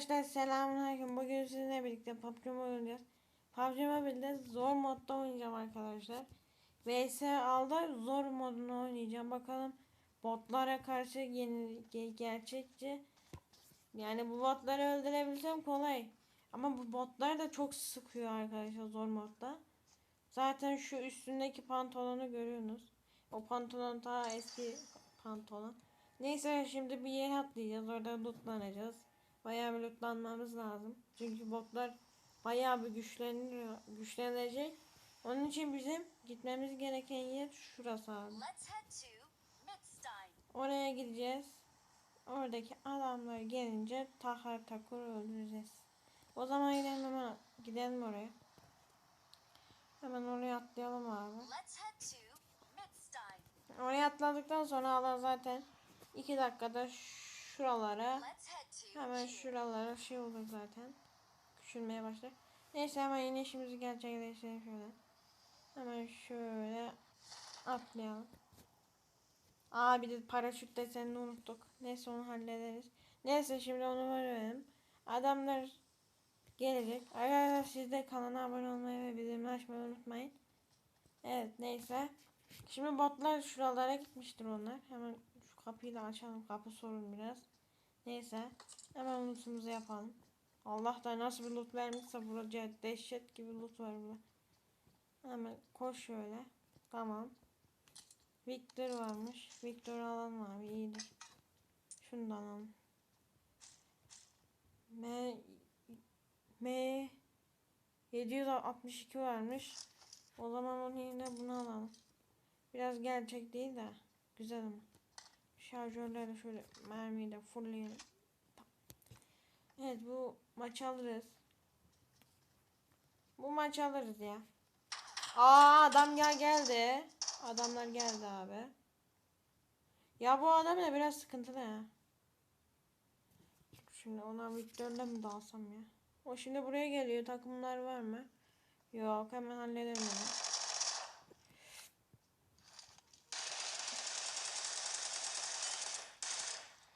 Arkadaşlar selamünaleyküm. Bugün sizinle birlikte PUBG oynayacağız. PUBG Mobile'de zor modda oynayacağım arkadaşlar. VS alda zor modunu oynayacağım. Bakalım botlara karşı yeni ge- gerçekçi. Yani bu botları öldürebilsem kolay. Ama bu botlar da çok sıkıyor arkadaşlar zor modda. Zaten şu üstündeki pantolonu görüyorsunuz. O pantolon daha eski pantolon. Neyse şimdi bir yere atlayacağız. Orada lootlanacağız. Bayağı bir lootlanmamız lazım. Çünkü botlar bayağı bir güçleniyor, güçlenecek. Onun için bizim gitmemiz gereken yer şurası abi. Oraya gideceğiz. Oradaki adamlar gelince takar takur öldüreceğiz. O zaman gidelim hemen gidelim oraya. Hemen oraya atlayalım abi. Oraya atladıktan sonra alan zaten 2 dakikada şuralara hemen şuralara şey olur zaten. Küçülmeye başlar. Neyse hemen yine işimizi gerçekleştirelim şöyle. Hemen şöyle atlayalım. Aa bir de paraşüt desenini unuttuk. Neyse onu hallederiz. Neyse şimdi onu verelim. Adamlar gelecek. Arkadaşlar siz de kanala abone olmayı ve bildirimleri açmayı unutmayın. Evet neyse. Şimdi botlar şuralara gitmiştir onlar. Hemen kapıyı da açalım. Kapı sorun biraz. Neyse. Hemen lootumuzu yapalım. Allah da nasıl bir loot vermişse burada dehşet gibi loot var burada. Hemen koş şöyle. Tamam. Victor varmış. Victor alalım abi iyidir. Şunu da alalım. M M 762 varmış. O zaman onun yerine bunu alalım. Biraz gerçek değil de güzel ama. Şarjörleri şöyle mermiyi de fullleyelim. Evet bu maçı alırız. Bu maçı alırız ya. Aa adam gel geldi. Adamlar geldi abi. Ya bu adam da biraz sıkıntılı ya. Şimdi ona Victor'la mı dalsam ya? O şimdi buraya geliyor. Takımlar var mı? Yok hemen hallederim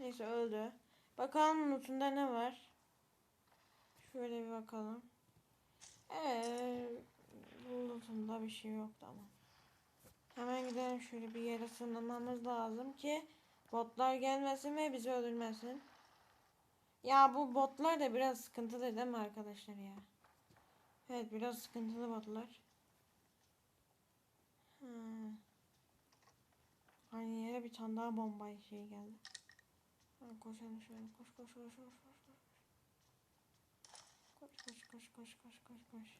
Neyse öldü. Bakalım lootunda ne var? Şöyle bir bakalım. Eee bu lootunda bir şey yok tamam. Hemen gidelim şöyle bir yere sınırlamamız lazım ki botlar gelmesin ve bizi öldürmesin. Ya bu botlar da biraz sıkıntılı değil mi arkadaşlar ya? Evet biraz sıkıntılı botlar. Hmm. Aynı yere bir tane daha bomba şey geldi. Koşalım şöyle koş koş koş koş koş koş. Koş koş koş koş koş koş.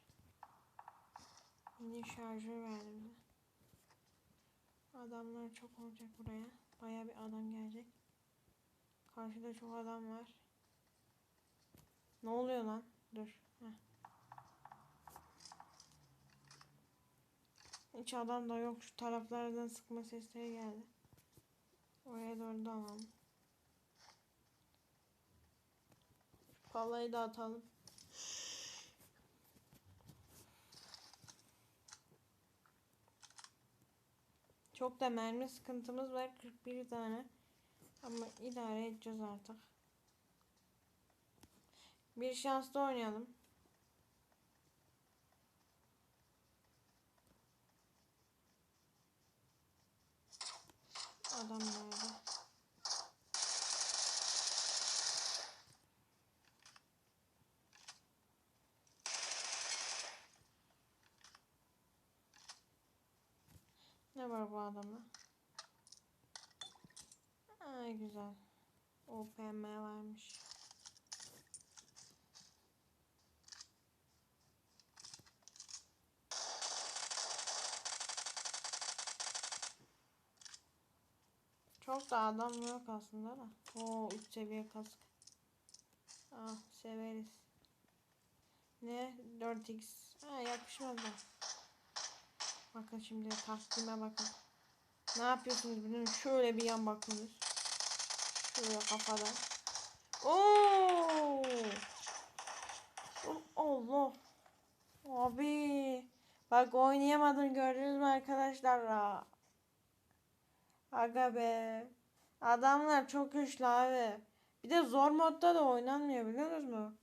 Yine şarjör verdi bize. Adamlar çok olacak buraya. Baya bir adam gelecek. Karşıda çok adam var. Ne oluyor lan? Dur. Heh. Hiç adam da yok. Şu taraflardan sıkma sesleri geldi. Oraya doğru da palayı da atalım. Çok da mermi sıkıntımız var. 41 tane. Ama idare edeceğiz artık. Bir şanslı oynayalım. Adam? Ne var bu adamda? Ay güzel. OPM varmış. Çok da adam yok aslında da. Oo 3 seviye kask. Ah severiz. Ne? 4x. Ha yakışmadı. Bakın şimdi taktiğime bakın. Ne yapıyorsunuz bilmiyorum. Şöyle bir yan bakıyoruz. Şöyle kafadan. Oo! Allah. Abi. Bak oynayamadım gördünüz mü arkadaşlar? Aga be. Adamlar çok güçlü abi. Bir de zor modda da oynanmıyor biliyor musunuz?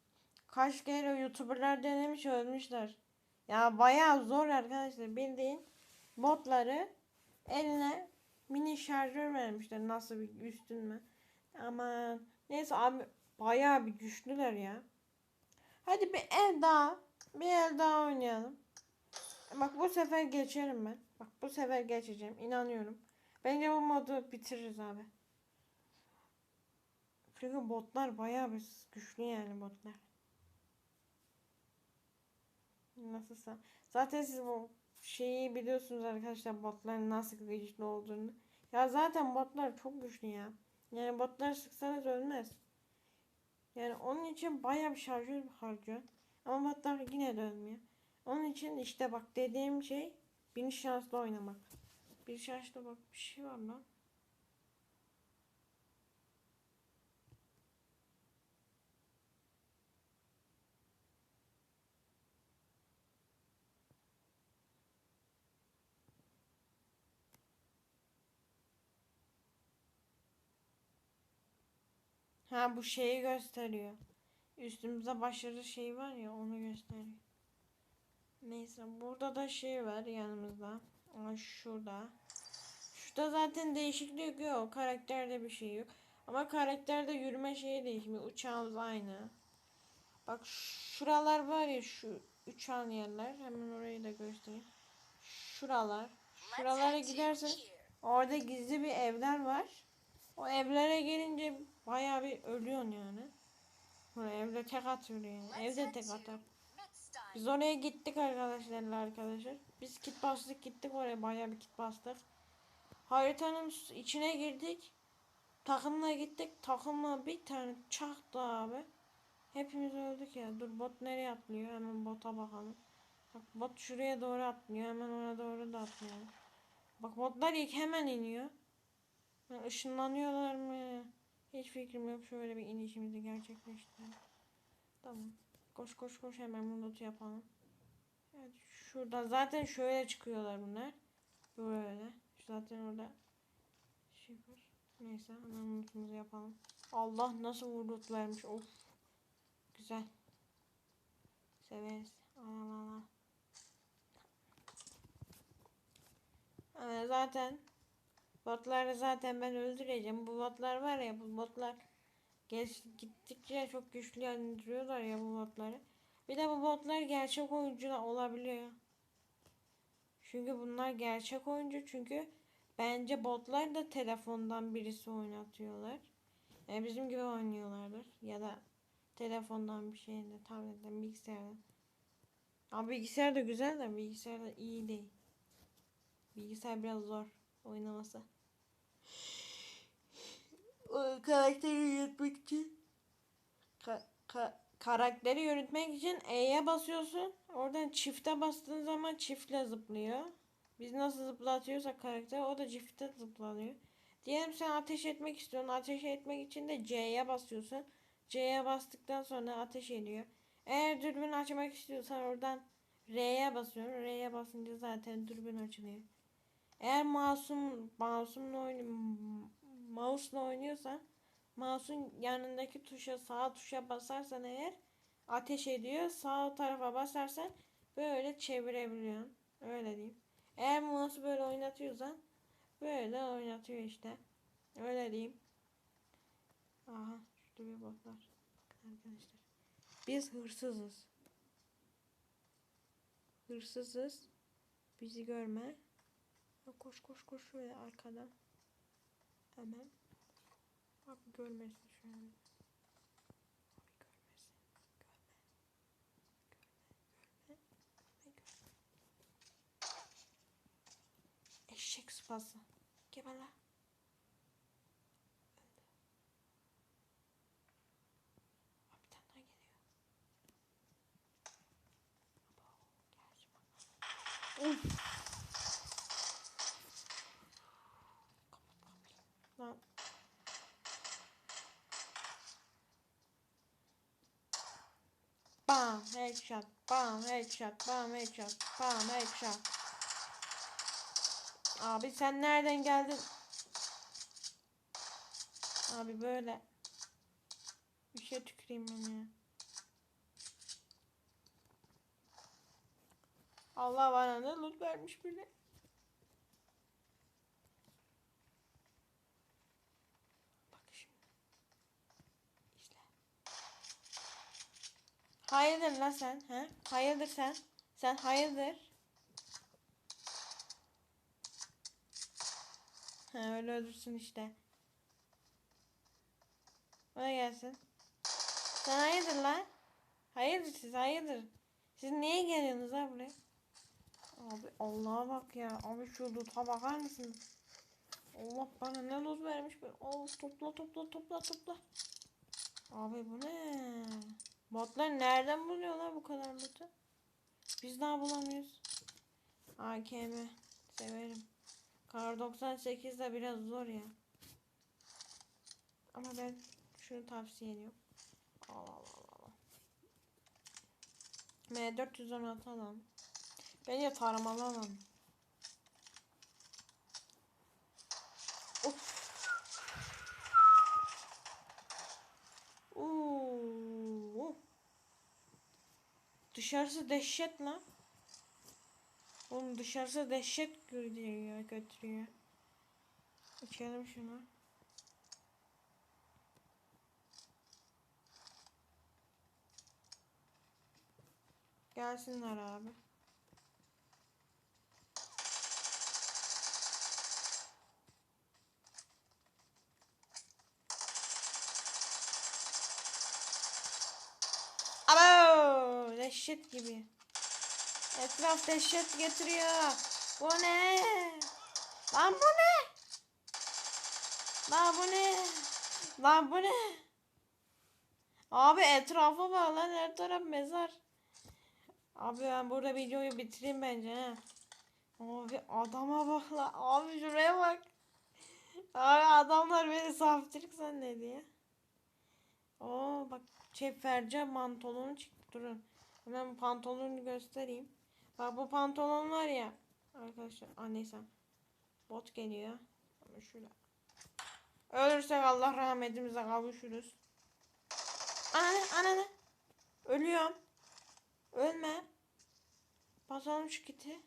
Kaç kere YouTuber'lar denemiş ölmüşler. Ya bayağı zor arkadaşlar. Bildiğin botları eline mini şarjör vermişler. Nasıl bir üstün mü? Ama neyse abi bayağı bir güçlüler ya. Hadi bir el daha. Bir el daha oynayalım. Bak bu sefer geçerim ben. Bak bu sefer geçeceğim. inanıyorum. Bence bu modu bitiririz abi. Çünkü botlar bayağı bir güçlü yani botlar. Nasılsa. Zaten siz bu şeyi biliyorsunuz arkadaşlar botların nasıl güçlü olduğunu. Ya zaten botlar çok güçlü ya. Yani botları sıksanız ölmez. Yani onun için bayağı bir şarjör harcıyor. Ama botlar yine de ölmüyor. Onun için işte bak dediğim şey bir şanslı oynamak. Bir şanslı bak bir şey var lan. Ha bu şeyi gösteriyor. Üstümüze başarı şey var ya onu gösteriyor. Neyse burada da şey var yanımızda. Ama şurada. Şurada zaten değişiklik yok. Karakterde bir şey yok. Ama karakterde yürüme şeyi değişmiyor. Uçağımız aynı. Bak şuralar var ya şu uçan yerler. Hemen orayı da göstereyim. Şuralar. Şuralara gidersen orada gizli bir evler var. O evlere gelince bayağı bir ölüyorsun yani. Böyle evde tek atıyor yani. Evde tek atar. Biz oraya gittik arkadaşlarla arkadaşlar. Biz kit bastık gittik oraya bayağı bir kit bastık. Haritanın içine girdik. Takımla gittik. Takımla bir tane çaktı abi. Hepimiz öldük ya. Dur bot nereye atlıyor? Hemen bota bakalım. Bak bot şuraya doğru atlıyor. Hemen ona doğru da atlıyor. Bak botlar ilk hemen iniyor. Ya ışınlanıyorlar mı? Hiç fikrim yok. Şöyle bir inişimizi gerçekleştirelim. Tamam. Koş koş koş hemen bu notu yapalım. Evet şurada zaten şöyle çıkıyorlar bunlar. Böyle. Zaten orada şey var. Neyse hemen notumuzu yapalım. Allah nasıl vurdut vermiş. Of. Güzel. Severiz. Allah Allah. Ee, zaten botları zaten ben öldüreceğim. Bu botlar var ya bu botlar Geç, gittikçe çok güçlendiriyorlar ya bu botları. Bir de bu botlar gerçek oyuncu olabiliyor. Çünkü bunlar gerçek oyuncu çünkü bence botlar da telefondan birisi oynatıyorlar. Yani bizim gibi oynuyorlardır ya da telefondan bir şeyde, tabletten, bilgisayardan. Ama bilgisayar da güzel de bilgisayar da iyi değil. Bilgisayar biraz zor oynaması. O karakteri yönetmek için ka- ka- karakteri yönetmek için E'ye basıyorsun. Oradan çifte bastığın zaman çiftle zıplıyor. Biz nasıl zıplatıyorsak karakter o da çifte zıplanıyor. Diyelim sen ateş etmek istiyorsun. Ateş etmek için de C'ye basıyorsun. C'ye bastıktan sonra ateş ediyor. Eğer dürbün açmak istiyorsan oradan R'ye basıyorsun. R'ye basınca zaten dürbün açılıyor. Eğer masum masumla oyun mouse'la oynuyorsan mouse'un yanındaki tuşa sağ tuşa basarsan eğer ateş ediyor. Sağ tarafa basarsan böyle çevirebiliyorsun. Öyle diyeyim. Eğer mouse'u böyle oynatıyorsan böyle oynatıyor işte. Öyle diyeyim. Aha şurada bir bot var. Bakın arkadaşlar. Biz hırsızız. Hırsızız. Bizi görme. Koş koş koş şöyle arkadan. Hemen. Abi görmesin şu an. Eşek sıpası. Geber lan. Öldü. Abi bir tane daha geliyor. Abo, gerçi bak. Of. Lan. Bam headshot, bam headshot, bam headshot, bam headshot. Abi sen nereden geldin? Abi böyle. Bir şey tüküreyim ben ya. Allah bana ne loot vermiş bile. Bak şimdi. İzle. Hayırdır lan sen? He? Hayırdır sen? Sen hayırdır? He öyle ölürsün işte. Bana gelsin. Sen hayırdır lan? Hayırdır siz hayırdır? Siz niye geliyorsunuz ha buraya? Abi Allah'a bak ya. Abi şu loot'a bakar mısın? Allah bana ne loot vermiş. be. Al topla topla topla topla. Abi bu ne? Botlar nereden buluyorlar bu kadar loot'u? Biz daha bulamıyoruz. AKM severim. Kar 98 de biraz zor ya. Ama ben şunu tavsiye ediyorum. Allah Allah. Allah. M416 alalım. Bence taramalı alalım. Of. Oo. Dışarısı dehşet lan. Oğlum dışarısı dehşet götürüyor, götürüyor. Açalım şunu. Gelsinler abi. Dehşet gibi. Etraf dehşet getiriyor. Bu ne? Lan bu ne? Lan bu ne? Lan bu ne? Abi etrafa bak lan her taraf mezar. Abi ben burada videoyu bitireyim bence he. Abi adama bak la. Abi şuraya bak. Abi adamlar beni saftirik zannediyor. Oo bak çeferce pantolonu çıktı durun. Hemen pantolonu göstereyim. Bak bu pantolon var ya. Arkadaşlar. Neyse. Bot geliyor. Ama şurada. Ölürsek Allah rahmetimize kavuşuruz. Ananı ananı. Ölüyorum. Ölme. Basalım şu kiti.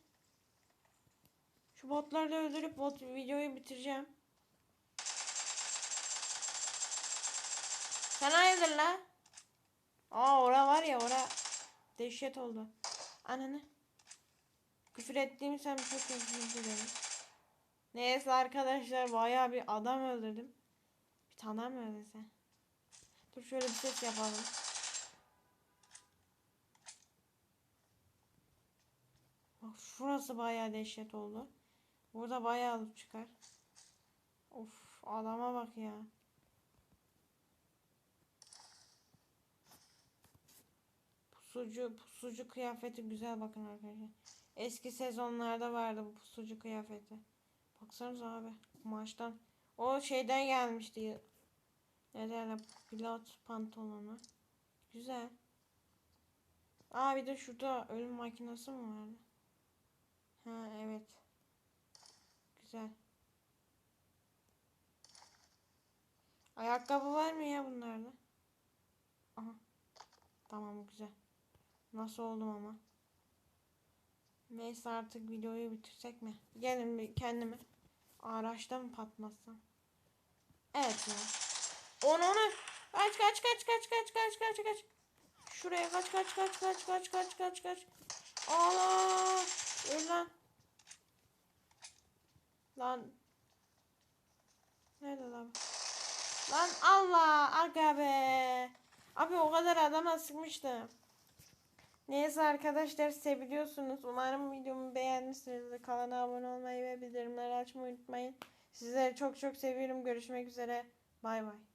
Şu botları da öldürüp bot videoyu bitireceğim. Sen hayırdır la? Aa ora var ya ora. Dehşet oldu. Ananı. Küfür ettiğim sen çok özür dilerim. Neyse arkadaşlar bayağı bir adam öldürdüm. Bir tane mi öldürse? Dur şöyle bir ses yapalım. Bak şurası bayağı dehşet oldu. Burada bayağı alıp çıkar. Of adama bak ya. Pusucu, pusucu kıyafeti güzel bakın arkadaşlar. Eski sezonlarda vardı bu pusucu kıyafeti. Baksanıza abi kumaştan. O şeyden gelmişti. Ne derler pilot pantolonu. Güzel. Aa bir de şurada ölüm makinesi mi vardı? Ha evet. Güzel. Ayakkabı var mı ya bunlarda? Aha. Tamam güzel. Nasıl oldum ama. Neyse artık videoyu bitirsek mi? Gelin bir kendimi. Araçta mı patlatsam? Evet ya. Onu onu. Kaç kaç kaç kaç kaç kaç kaç kaç. Şuraya kaç kaç kaç kaç kaç kaç kaç kaç. Allah. Öl lan. Lan. Nerede lan? Lan Allah. Aga be. Abi o kadar adama sıkmıştım. Neyse arkadaşlar seviliyorsunuz. Umarım videomu beğenmişsinizdir. Kanala abone olmayı ve bildirimleri açmayı unutmayın. Sizleri çok çok seviyorum. Görüşmek üzere. Bay bay.